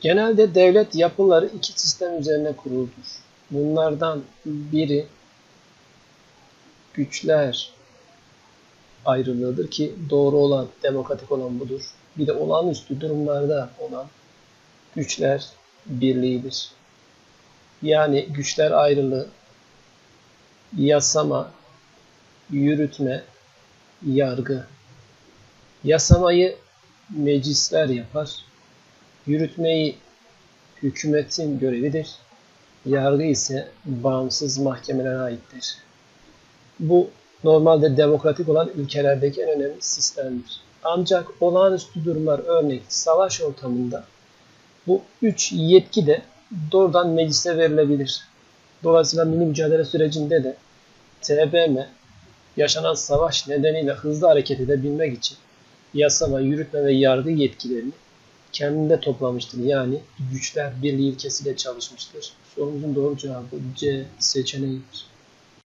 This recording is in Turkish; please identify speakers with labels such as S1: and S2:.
S1: Genelde devlet yapıları iki sistem üzerine kuruludur. Bunlardan biri güçler ayrılığıdır ki doğru olan, demokratik olan budur. Bir de olağanüstü durumlarda olan güçler birliğidir. Yani güçler ayrılığı, yasama, yürütme, yargı. Yasamayı meclisler yapar. Yürütmeyi hükümetin görevidir. Yargı ise bağımsız mahkemelere aittir. Bu normalde demokratik olan ülkelerdeki en önemli sistemdir. Ancak olağanüstü durumlar örneğin savaş ortamında bu üç yetki de doğrudan meclise verilebilir. Dolayısıyla milli mücadele sürecinde de TBMM yaşanan savaş nedeniyle hızlı hareket edebilmek için yasama, yürütme ve yargı yetkilerini kendinde toplamıştır. Yani güçler birliği ilkesiyle çalışmıştır. Sorumuzun doğru cevabı C seçeneğidir.